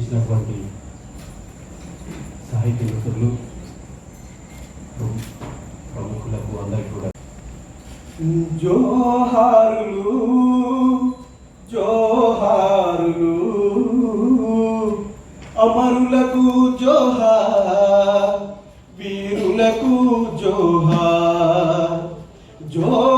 చేసినటువంటి సాహిత్య మిత్రులు ప్రముఖులకు అందరికీ కూడా. జోహారులు జోహారులు అమరులకు జోహార్ వీరులకు जो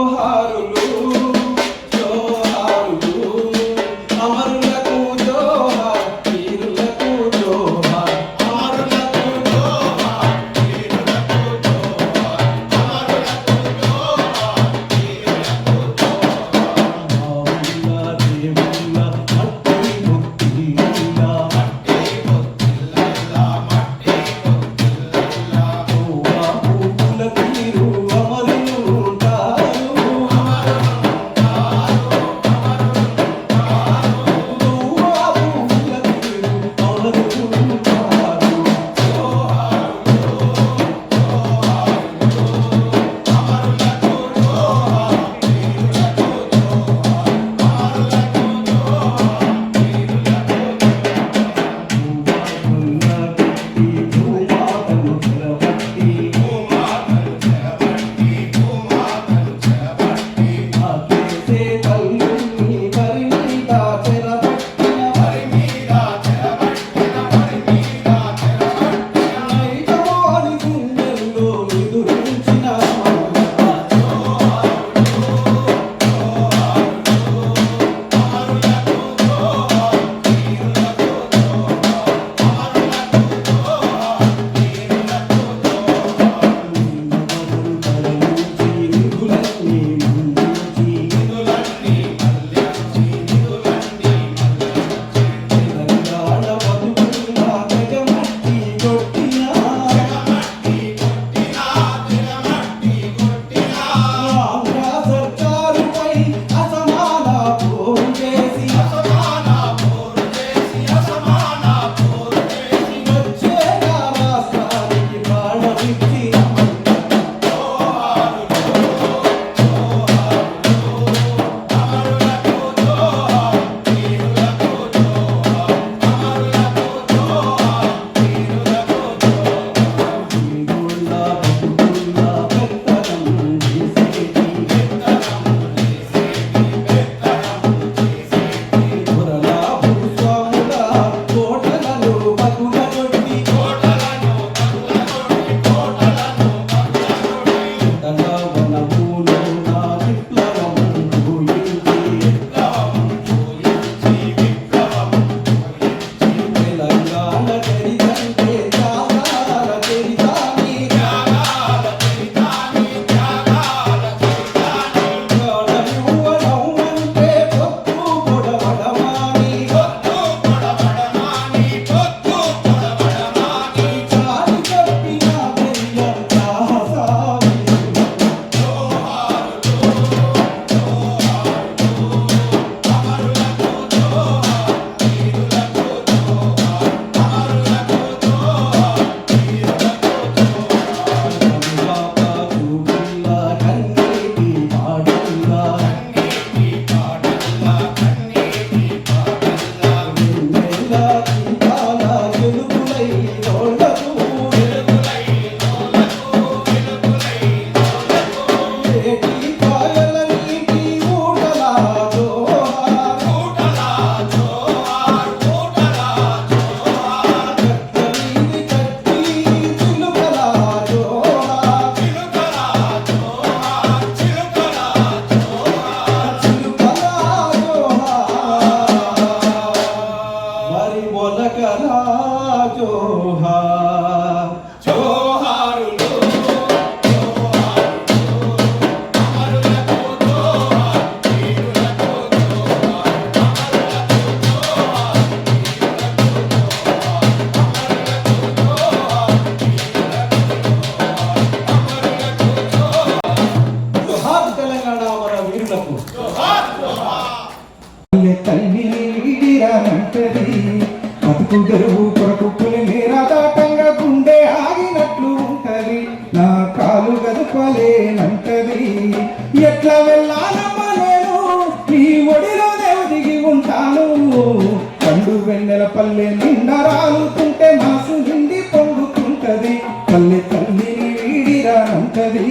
ఉంటది.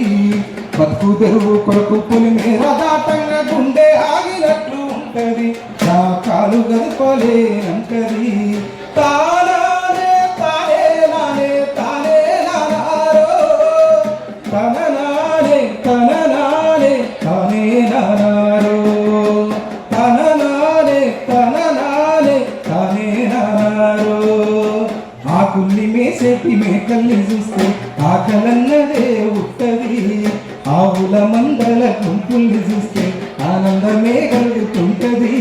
బతుకు తెరువు కొరకు పులి మీద దాటంగా గుండె ఆగినట్లు ఉంటది. నా కాలు గడపలేనంటది. తానే తానే నానే తానే తన నానే తన నానే తానే తన నానే తన నానే తానే మేసేటి మేకల్ని చూస్తే ఆకలన్నదే ఉత్తది ఆవుల మందల గుంపుల్ని చూస్తే ఆనందమే కలుగుతుంటది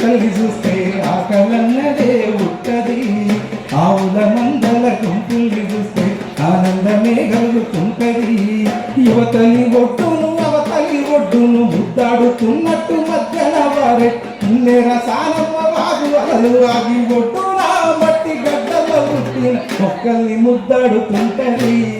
తల్లి చూస్తే ఆకలన్నదే ఉత్తది. ఆవుల మందల గుంపుల్ని చూస్తే ఆనందమే కలుగుతుంటది యువతని ఒడ్డును అవతలి ఒడ్డును ముద్దాడుతున్నట్టు మధ్యన వారే. నిన్న రసానమ్మ వాగు అలలు ఆగి ఒడ్డును మొక్కల్ని ముద్దాడుతుంటది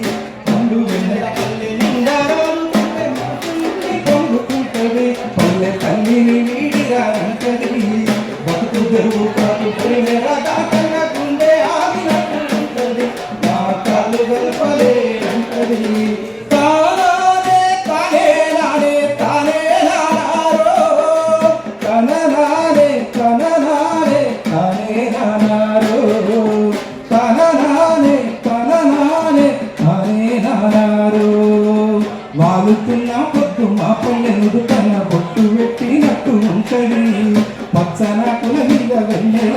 వాగుతున్న పొత్తు మా పల్లెలు తన పొట్టు పెట్టినట్టు ఉంటది పచ్చన కుల మీద వెన్నెల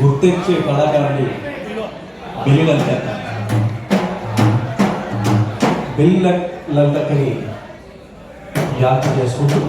గుర్తించే కళాకారుడు బిల్లు లలితక్క బిల్లు లలితక్కని యాత్ర చేసుకుంటూ